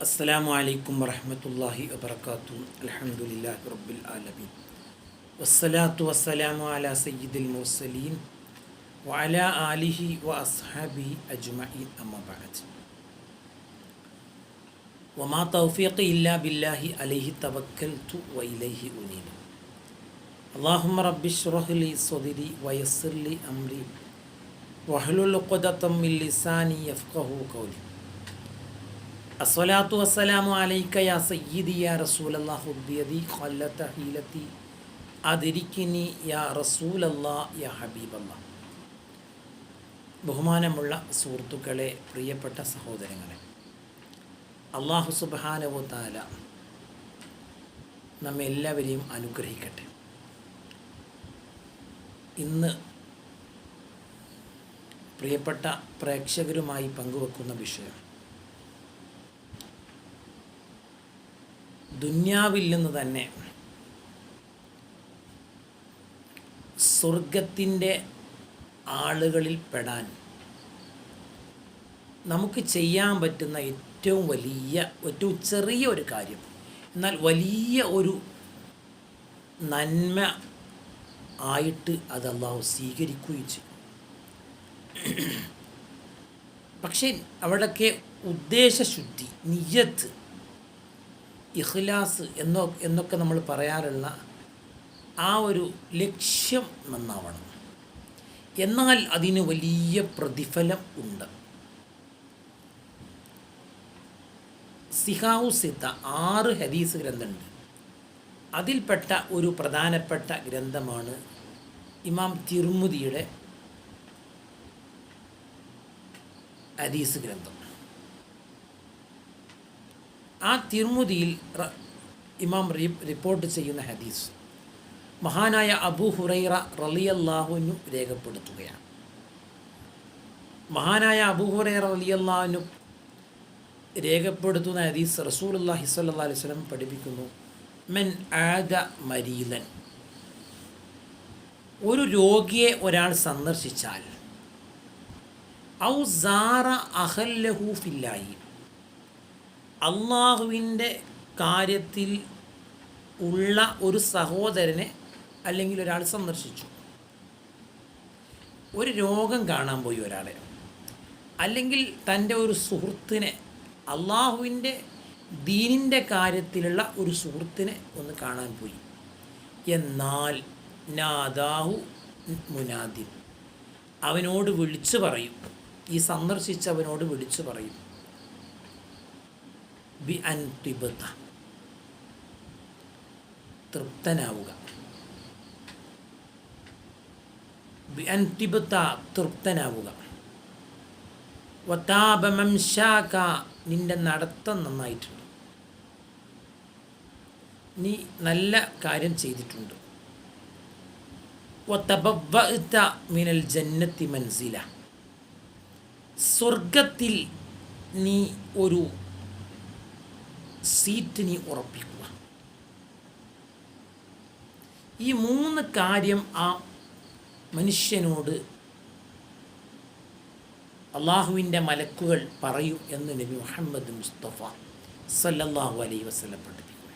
അസ്സലാമു അലൈക്കും വറഹമത്തല്ലാഹി വബർക്കാത്തു അൽഹംദുലില്ലാഹി റബ്ബിൽ ആലമീൻ വസ്സലാത്തു വസ്സലാമു അലാ സയ്യിദിൽ മുർസലീൻ വഅല ആലിഹി വ അസ്ഹാബി അജ്മഈൻ അമ്മ ബഅദ് വമാ തൗഫീഖി ഇല്ലാ ബില്ലാഹി അലൈഹി തവക്കൽതു വ ഇലൈഹി ഉനീബ് അല്ലാഹുമ്മ റബ്ബി ഇശ്റഹ് ലി സ്വദ്രി വയസ്സിർ ലി അംരി വഹ്ലുൽ ഉഖ്ദതം മിൻ ലിസാനി യഫ്ഖഹു ഖൗലി അസ്വലാത്തു വസ്സലാമു അലൈക്ക യാ സയ്യിദി യാ റസൂലല്ലാഹ് ഹുബിയതി ഖല്ലത ഹീലത്തി. അതിരിക്കിനി യാ റസൂലല്ലാ യാ ഹബീബല്ല. ബഹുമാനമുള്ള സുഹൃത്തുക്കളെ പ്രിയപ്പെട്ട സഹോദരങ്ങളെ അള്ളാഹു സുബാനവു താല നമ്മെ എല്ലാവരെയും അനുഗ്രഹിക്കട്ടെ. ഇന്ന് പ്രിയപ്പെട്ട പ്രേക്ഷകരുമായി പങ്കുവെക്കുന്ന വിഷയം ദുന്യാവിൽ നിന്ന് തന്നെ സ്വർഗത്തിന്റെ ആളുകളിൽ പെടാൻ നമുക്ക് ചെയ്യാൻ പറ്റുന്ന ഏറ്റവും വലിയ ഏറ്റവും ചെറിയ ഒരു കാര്യം. എന്നാൽ വലിയ ഒരു നന്മ ആയിട്ട് അത് അള്ളാഹു സ്വീകരിക്കുകയും ചെയ്യും. പക്ഷേ അവിടെയൊക്കെ ഉദ്ദേശശുദ്ധി നിയത്ത് ഇഖ്ലാസ് എന്നോ എന്നൊക്കെ നമ്മൾ പറയാറുള്ള ആ ഒരു ലക്ഷ്യം നന്നാവണം. എന്നാൽ അതിന് വലിയ പ്രതിഫലം ഉണ്ട്. സിഹാവു സിത്ത ആറ് ഹദീസ് ഗ്രന്ഥമുണ്ട്. അതിൽപ്പെട്ട ഒരു പ്രധാനപ്പെട്ട ഗ്രന്ഥമാണ് ഇമാം തിരുമുതിയുടെ ഹദീസ് ഗ്രന്ഥം. ആ തിരുമുതിയിൽ ഇമാം റിപ്പോർട്ട് ചെയ്യുന്ന ഹദീസ് മഹാനായ അബു ഹുറൈറ റലിയല്ലാഹുനു രേഖപ്പെടുത്തുകയാണ്. മഹാനായ അബു ഹുറൈറ റലിയല്ലാഹുനു രേഖപ്പെടുത്തുന്ന ഹദീസ് റസൂലുല്ലാഹി സ്വല്ലല്ലാഹി അലൈഹി സ്വലം പഠിപ്പിക്കുന്നു. മെൻ ആദ മരീലൻ. ഒരു രോഗിയെ ഒരാൾ സന്ദർശിച്ചാൽ ഔ സാറ അഹല്ലഹു ഫില്ലായി അള്ളാഹുവിന്റെ കാര്യത്തിൽ ഉള്ള ഒരു സഹോദരനെ അല്ലെങ്കിൽ ഒരാൾ സന്ദർശിച്ചു. ഒരു രോഗം കാണാൻ പോയി ഒരാളെ. അല്ലെങ്കിൽ തന്റെ ഒരു സുഹൃത്തിനെ അള്ളാഹുവിന്റെ ദീനിന്റെ കാര്യത്തിലുള്ള ഒരു സുഹൃത്തിനെ ഒന്ന് കാണാൻ പോയി. എന്നാൽ നാദാഹു മുനാദിൻ. അവനോട് വിളിച്ചു പറയും. ഈ സന്ദർശിച്ചവനോട് വിളിച്ചു പറയും. Be an ടിബത്ത. തൃപ്തനാവുക. Be an തൃപ്തനാവുക. വത്താപമംശാക്ക നിന്റെ നടത്തം നന്നായിട്ടുണ്ട്. നീ നല്ല കാര്യം ചെയ്തിട്ടുണ്ട്. ഒത്തപവ്വത്ത മിനൽ ജന്നത്തി മൻസില. സ്വർഗത്തിൽ നീ ഒരു സീറ്റ് നീ ഉറപ്പിക്കുക. ഈ മൂന്ന് കാര്യം ആ മനുഷ്യനോട് അള്ളാഹുവിന്റെ മലക്കുകൾ പറയും എന്ന് നബി മുഹമ്മദ് മുസ്തഫ സല്ലല്ലാഹു അലൈ വസല്ലം പഠിപ്പിക്കുക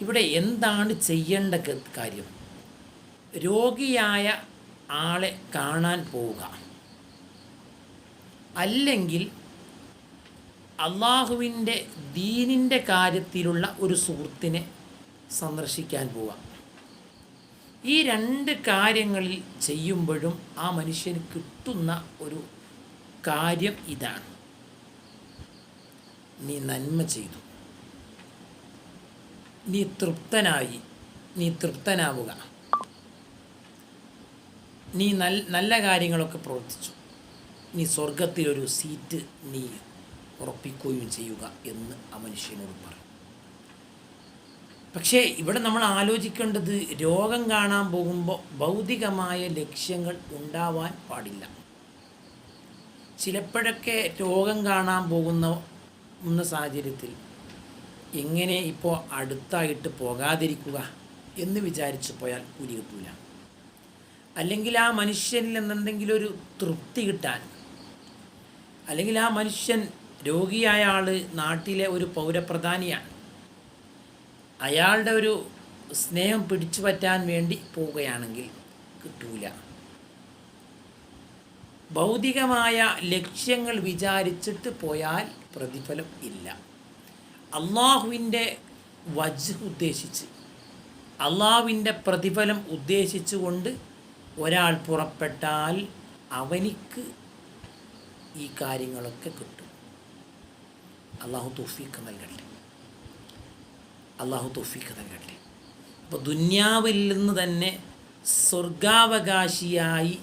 ഇവിടെ എന്താണ് ചെയ്യേണ്ട കാര്യം? രോഗിയായ ആളെ കാണാൻ പോവുക. അല്ലെങ്കിൽ അള്ളാഹുവിന്റെ ദീനിന്റെ കാര്യത്തിലുള്ള ഒരു സുഹൃത്തിനെ സന്ദർശിക്കാൻ പോവാം. ഈ രണ്ട് കാര്യങ്ങളിൽ ചെയ്യുമ്പോഴും ആ മനുഷ്യന് കിട്ടുന്ന ഒരു കാര്യം ഇതാണ്. നീ നന്മ ചെയ്തു. നീ തൃപ്തനായി. നീ തൃപ്തനാവുക. നീ നല്ല കാര്യങ്ങളൊക്കെ പ്രവർത്തിച്ചു. നീ സ്വർഗത്തിലൊരു സീറ്റ് നീ ഉറപ്പിക്കുകയും ചെയ്യുക എന്ന് ആ മനുഷ്യനോട് പറയും. പക്ഷേ ഇവിടെ നമ്മൾ ആലോചിക്കേണ്ടത് രോഗം കാണാൻ പോകുമ്പോൾ ഭൗതികമായ ലക്ഷ്യങ്ങൾ ഉണ്ടാവാൻ പാടില്ല. ചിലപ്പോഴൊക്കെ രോഗം കാണാൻ പോകുന്ന സാഹചര്യത്തിൽ എങ്ങനെ ഇപ്പോൾ അടുത്തായിട്ട് പോകാതിരിക്കുക എന്ന് വിചാരിച്ചു പോയാൽ കൂലി കിട്ടൂല അല്ലെങ്കിൽ ആ മനുഷ്യനിൽ നിന്നെന്തെങ്കിലും ഒരു തൃപ്തി കിട്ടാൻ അല്ലെങ്കിൽ ആ മനുഷ്യൻ രോഗിയായ ആൾ നാട്ടിലെ ഒരു പൗരപ്രധാനിയാണ്. അയാളുടെ ഒരു സ്നേഹം പിടിച്ചു പറ്റാൻ വേണ്ടി പോവുകയാണെങ്കിൽ കിട്ടൂല. ഭൗതികമായ ലക്ഷ്യങ്ങൾ വിചാരിച്ചിട്ട് പോയാൽ പ്രതിഫലം ഇല്ല. അള്ളാഹുവിന്റെ വജ് ഉദ്ദേശിച്ച് അള്ളാഹുവിന്റെ പ്രതിഫലം ഉദ്ദേശിച്ചുകൊണ്ട് ഒരാൾ പുറപ്പെട്ടാൽ അവനിക്ക് ഈ കാര്യങ്ങളൊക്കെ കിട്ടും. അള്ളാഹു തോഫീക്ക് നൽകട്ടെ. അള്ളാഹു തോഫീക്ക് നൽകട്ടെ. അപ്പോൾ ദുന്യാവിൽ നിന്ന് തന്നെ സ്വർഗാവകാശിയായി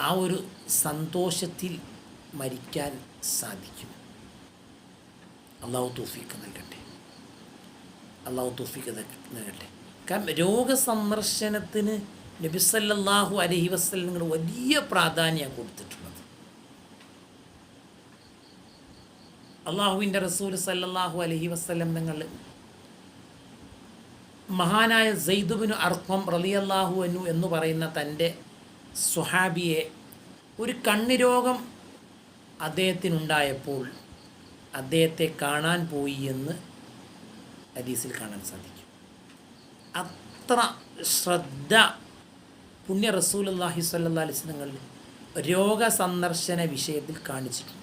ആ ഒരു സന്തോഷത്തിൽ മരിക്കാൻ സാധിക്കും. അള്ളാഹു തോഫീക്ക് നൽകട്ടെ. അള്ളാഹു തോഫീക്ക് നൽകട്ടെ. കാരണം രോഗസന്ദർശനത്തിന് നബിസല്ലാഹു അലഹി വസ്ലങ്ങൾ വലിയ പ്രാധാന്യം കൊടുത്തിട്ടുള്ളത് അള്ളാഹുവിന്റെ റസൂൽ സല്ലാഹു അലഹി വസ്ലം നിങ്ങൾ മഹാനായ സെയ്ദുബിനു റലി റലിയല്ലാഹു അനു എന്ന് പറയുന്ന തന്റെ സുഹാബിയെ ഒരു കണ്ണിരോഗം അദ്ദേഹത്തിനുണ്ടായപ്പോൾ അദ്ദേഹത്തെ കാണാൻ പോയി എന്ന് ഹദീസിൽ കാണാൻ സാധിക്കും. അത്ര ശ്രദ്ധ പുണ്യ റസൂൽ അള്ളാഹി സ്വല്ലാ അലിസ്ലങ്ങളിൽ രോഗസന്ദർശന വിഷയത്തിൽ കാണിച്ചിട്ടുണ്ട്.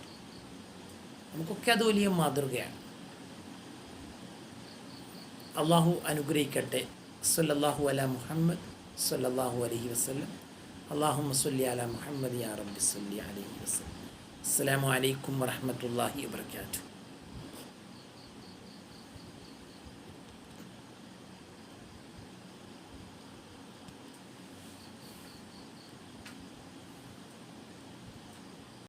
നമുക്കൊക്കെ അത് വലിയ മാതൃകയാണ്. അള്ളാഹു അനുഗ്രഹിക്കട്ടെ. സല്ലല്ലാഹു അല മുഹമ്മദ് സല്ലല്ലാഹു അലഹി വസ്ലം അള്ളാഹു മസ്ലി അല മുഹമ്മദ് യാ റബ്ബി സല്ലി അലൈഹി വസല്ലം. അസ്സലാമു അലൈക്കും വറഹ്മത്തുള്ളാഹി വബറകാതുഹു.